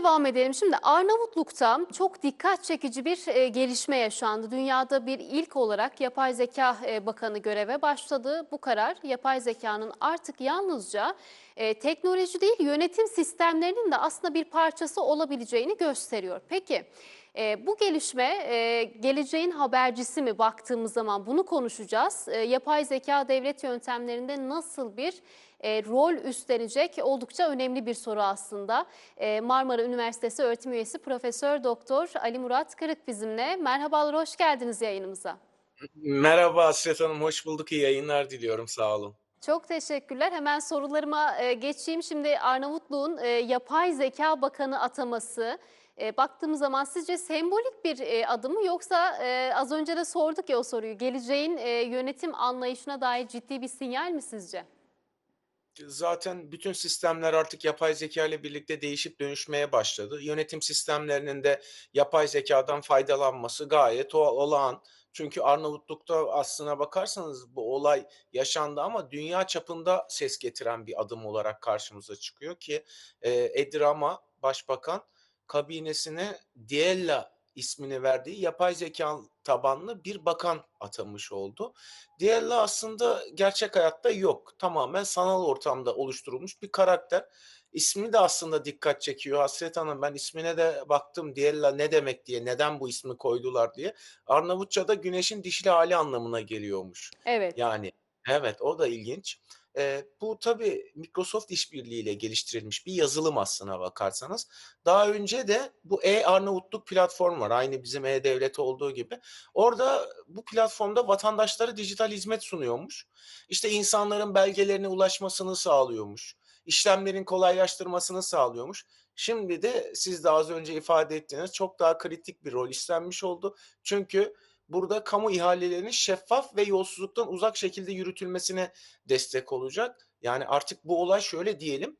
Devam edelim. Şimdi Arnavutluk'ta çok dikkat çekici bir e, gelişme yaşandı. Dünyada bir ilk olarak Yapay Zeka e, Bakanı göreve başladı. Bu karar yapay zekanın artık yalnızca e, teknoloji değil yönetim sistemlerinin de aslında bir parçası olabileceğini gösteriyor. Peki e, bu gelişme e, geleceğin habercisi mi baktığımız zaman bunu konuşacağız. E, yapay zeka devlet yöntemlerinde nasıl bir e, rol üstlenecek oldukça önemli bir soru aslında. E, Marmara Üniversitesi öğretim üyesi Profesör Doktor Ali Murat Kırık bizimle. Merhabalar, hoş geldiniz yayınımıza. Merhaba Hasret Hanım, hoş bulduk. İyi yayınlar diliyorum, sağ olun. Çok teşekkürler. Hemen sorularıma e, geçeyim. Şimdi Arnavutluğun e, Yapay Zeka Bakanı ataması. E, baktığımız zaman sizce sembolik bir adım mı yoksa az önce de sorduk ya o soruyu. Geleceğin yönetim anlayışına dair ciddi bir sinyal mi sizce? Zaten bütün sistemler artık yapay zeka ile birlikte değişip dönüşmeye başladı. Yönetim sistemlerinin de yapay zekadan faydalanması gayet olağan. Çünkü Arnavutluk'ta aslına bakarsanız bu olay yaşandı ama dünya çapında ses getiren bir adım olarak karşımıza çıkıyor ki e, Edi Rama Başbakan kabinesine Diella ismini verdiği yapay zeka tabanlı bir bakan atamış oldu. Diğerli aslında gerçek hayatta yok. Tamamen sanal ortamda oluşturulmuş bir karakter. İsmi de aslında dikkat çekiyor. Hasret Hanım ben ismine de baktım. Diğerla ne demek diye, neden bu ismi koydular diye. Arnavutça'da güneşin dişli hali anlamına geliyormuş. Evet. Yani evet o da ilginç. Eee, bu tabii Microsoft işbirliğiyle geliştirilmiş bir yazılım aslına bakarsanız. Daha önce de bu e-Arnavutluk platformu var. Aynı bizim e-Devlet olduğu gibi. Orada bu platformda vatandaşlara dijital hizmet sunuyormuş. İşte insanların belgelerine ulaşmasını sağlıyormuş. İşlemlerin kolaylaştırmasını sağlıyormuş. Şimdi de siz de az önce ifade ettiğiniz çok daha kritik bir rol üstlenmiş oldu. Çünkü burada kamu ihalelerinin şeffaf ve yolsuzluktan uzak şekilde yürütülmesine destek olacak. Yani artık bu olay şöyle diyelim,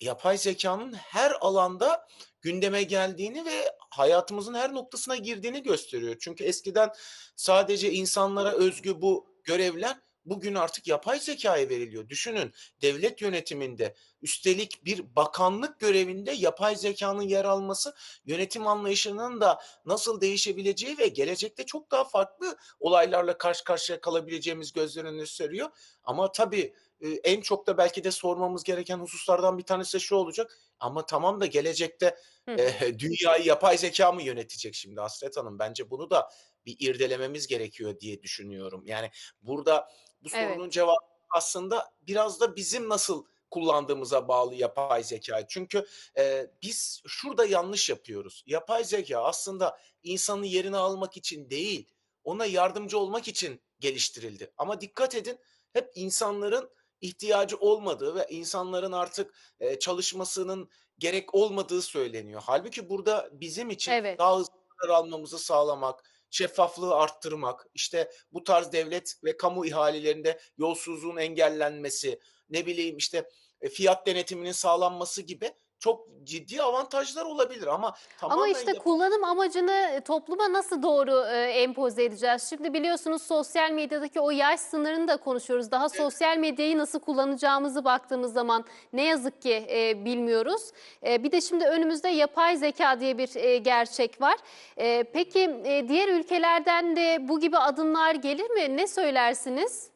yapay zekanın her alanda gündeme geldiğini ve hayatımızın her noktasına girdiğini gösteriyor. Çünkü eskiden sadece insanlara özgü bu görevler bugün artık yapay zekaya veriliyor. Düşünün devlet yönetiminde üstelik bir bakanlık görevinde yapay zekanın yer alması yönetim anlayışının da nasıl değişebileceği ve gelecekte çok daha farklı olaylarla karşı karşıya kalabileceğimiz gözler önüne seriyor. Ama tabii e, en çok da belki de sormamız gereken hususlardan bir tanesi de şu olacak. Ama tamam da gelecekte hı. e, dünyayı yapay zeka mı yönetecek şimdi Hasret Hanım? Bence bunu da bir irdelememiz gerekiyor diye düşünüyorum. Yani burada bu Evet. sorunun cevabı aslında biraz da bizim nasıl kullandığımıza bağlı yapay zekâyı. Çünkü, eee, biz şurada yanlış yapıyoruz. Yapay zeka aslında insanın yerini almak için değil, ona yardımcı olmak için geliştirildi. Ama dikkat edin, hep insanların ihtiyacı olmadığı ve insanların artık, eee, çalışmasının gerek olmadığı söyleniyor. Hâlbuki burada bizim için Evet. daha hızlı almamızı sağlamak, şeffaflığı arttırmak, işte bu tarz devlet ve kamu ihalelerinde yolsuzluğun engellenmesi, ne bileyim işte e, fiyat denetiminin sağlanması gibi çok ciddi avantajlar olabilir ama Ama tamamen işte yap kullanım amacını e, topluma nasıl doğru e, empoze edeceğiz? Şimdi biliyorsunuz sosyal medyadaki o yaş sınırını da konuşuyoruz. Daha sosyal medyayı nasıl kullanacağımızı baktığımız zaman ne yazık ki e, bilmiyoruz. E, bir de şimdi önümüzde yapay zeka diye bir e, gerçek var. E, peki e, diğer ülkelerden de bu gibi adımlar gelir mi? Ne söylersiniz?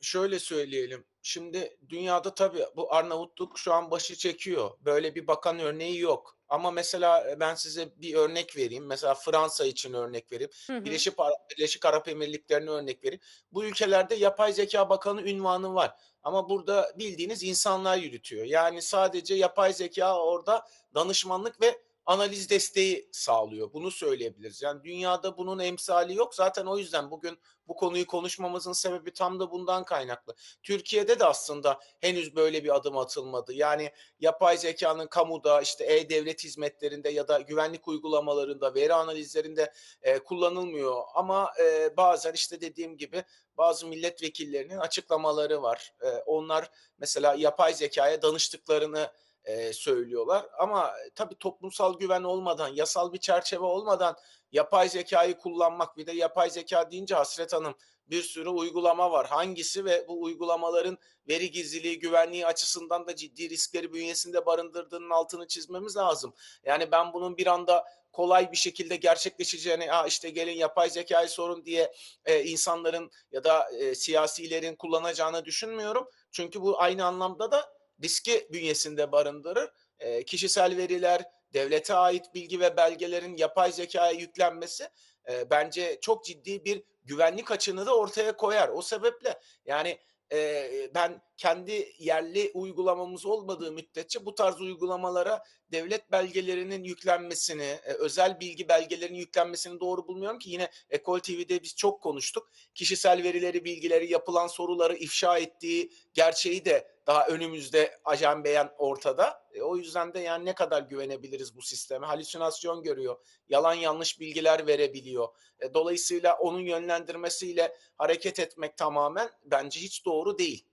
Şöyle söyleyelim. Şimdi dünyada tabii bu Arnavutluk şu an başı çekiyor. Böyle bir bakan örneği yok. Ama mesela e, ben size bir örnek vereyim. Mesela Fransa için örnek vereyim. Hı hı. Birleşik Birleşik Arap Emirlikleri'ne örnek vereyim. Bu ülkelerde yapay zeka bakanı ünvanı var. Ama burada bildiğiniz insanlar yürütüyor. Yani sadece yapay zeka orada danışmanlık ve analiz desteği sağlıyor. Bunu söyleyebiliriz. Yani dünyada bunun emsali yok. Zaten o yüzden bugün bu konuyu konuşmamızın sebebi tam da bundan kaynaklı. Türkiye'de de aslında henüz böyle bir adım atılmadı. Yani yapay zekanın kamuda, işte e-devlet hizmetlerinde ya da güvenlik uygulamalarında, veri analizlerinde e, kullanılmıyor. Ama e, bazen işte dediğim gibi bazı milletvekillerinin açıklamaları var. E, onlar mesela yapay zekaya danıştıklarını eee, söylüyorlar ama tabii toplumsal güven olmadan, yasal bir çerçeve olmadan yapay zekâyı kullanmak, bir de yapay zekâ deyince Hasret Hanım bir sürü uygulama var. Hangisi ve bu uygulamaların veri gizliliği, güvenliği açısından da ciddi riskleri bünyesinde barındırdığının altını çizmemiz lazım. Yani ben bunun bir anda kolay bir şekilde gerçekleşeceğini, "A, işte gelin yapay zekâyı sorun." diye, eee, insanların ya da, eee, siyasilerin kullanacağını düşünmüyorum. Çünkü bu aynı anlamda da riski bünyesinde barındırır. Eee, kişisel veriler, devlete ait bilgi ve belgelerin yapay zekâya yüklenmesi, eee, bence çok ciddi bir güvenlik açığını da ortaya koyar. O sebeple yani, eee, ben kendi yerli uygulamamız olmadığı müddetçe bu tarz uygulamalara devlet belgelerinin yüklenmesini, eee, özel bilgi belgelerinin yüklenmesini doğru bulmuyorum ki yine Ekol TV'de biz çok konuştuk. Kişisel verileri, bilgileri, yapılan soruları ifşa ettiği gerçeği de daha önümüzde ajan beyan ortada. E, o yüzden de yani ne kadar güvenebiliriz bu sisteme? Halüsinasyon görüyor, yalan yanlış bilgiler verebiliyor. E, dolayısıyla onun yönlendirmesiyle hareket etmek tamamen bence hiç doğru değil.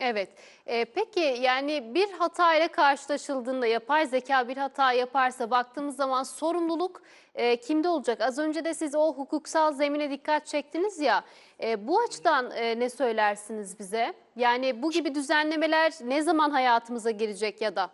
Evet. Eee, peki, yani, bir hatayla karşılaşıldığında, yapay zekâ bir hata yaparsa baktığımız zaman sorumluluk, eee, kimde olacak? Az önce de siz o hukuksal zemine dikkat çektiniz ya, eee, bu açıdan, eee, ne söylersiniz bize? Yani, bu gibi düzenlemeler ne zaman hayatımıza girecek ya da?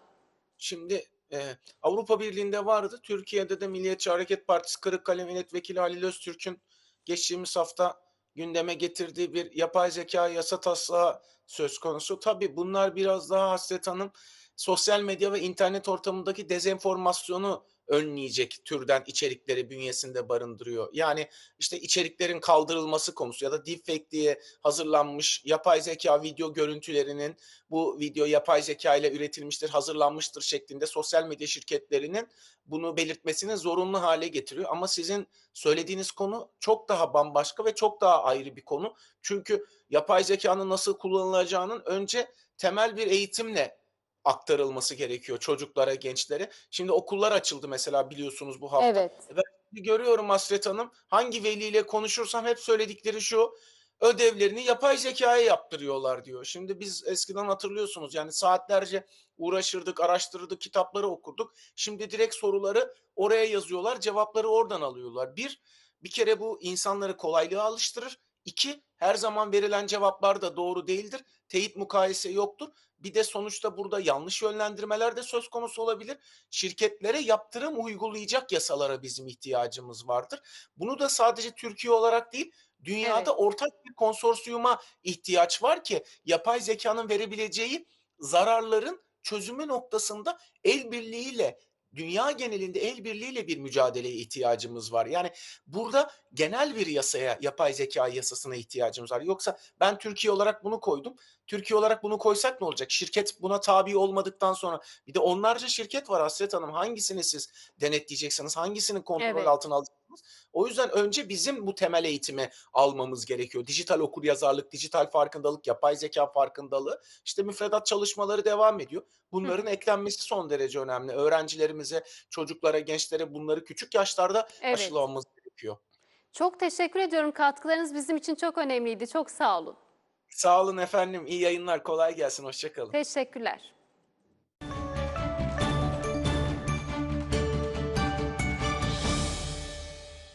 Şimdi, eee, Avrupa Birliği'nde vardı. Türkiye'de de Milliyetçi Hareket Partisi Kırıkkale Milletvekili Halil Öztürk'ün geçtiğimiz hafta gündeme getirdiği bir yapay zekâ yasa taslağı söz konusu. Tabii bunlar biraz daha Hasret Hanım, sosyal medya ve internet ortamındaki dezenformasyonu önleyecek türden içerikleri bünyesinde barındırıyor. Yani, işte, içeriklerin kaldırılması konusu ya da deepfake diye hazırlanmış yapay zekâ video görüntülerinin bu video yapay zekâ ile üretilmiştir, hazırlanmıştır şeklinde sosyal medya şirketlerinin bunu belirtmesini zorunlu hâle getiriyor. Ama sizin söylediğiniz konu çok daha bambaşka ve çok daha ayrı bir konu. Çünkü yapay zekânın nasıl kullanılacağının önce temel bir eğitimle aktarılması gerekiyor çocuklara, gençlere. Şimdi okullar açıldı mesela biliyorsunuz bu hafta. Evet. Ben görüyorum Hasret Hanım, hangi veliyle konuşursam hep söyledikleri şu: "Ödevlerini yapay zekâya yaptırıyorlar." diyor. Şimdi biz eskiden hatırlıyorsunuz, yani, saatlerce uğraşırdık, araştırırdık, kitapları okurduk. Şimdi direkt soruları oraya yazıyorlar, cevapları oradan alıyorlar. 1, bir kere bu insanları kolaylığa alıştırır. 2, her zaman verilen cevaplar da doğru değildir. Teyit mukayese yoktur. Bir de sonuçta burada yanlış yönlendirmeler de söz konusu olabilir. Şirketlere yaptırım uygulayacak yasalara bizim ihtiyacımız vardır. Bunu da sadece Türkiye olarak değil, dünyada Evet. ortak bir konsorsiyuma ihtiyaç var ki yapay zekânın verebileceği zararların çözümü noktasında el birliğiyle, dünya genelinde el birliğiyle bir mücadeleye ihtiyacımız var. Yani, burada genel bir yasaya, yapay zekâ yasasına ihtiyacımız var. Yoksa ben Türkiye olarak bunu koydum. Türkiye olarak bunu koysak ne olacak? Şirket buna tabi olmadıktan sonra bir de onlarca şirket var Hasret Hanım. Hangisini siz denetleyeceksiniz? Hangisini kontrol Evet. altına alacaksınız? O yüzden önce bizim bu temel eğitimi almamız gerekiyor. Dijital okuryazarlık, dijital farkındalık, yapay zekâ farkındalığı, işte, müfredat çalışmaları devam ediyor. Bunların hı. eklenmesi son derece önemli. Öğrencilerimize, çocuklara, gençlere bunları küçük yaşlarda Evet. aşılamamız gerekiyor. Çok teşekkür ediyorum. Katkılarınız bizim için çok önemliydi. Çok sağ olun. Sağ olun efendim. İyi yayınlar. Kolay gelsin. Hoşça kalın. Teşekkürler.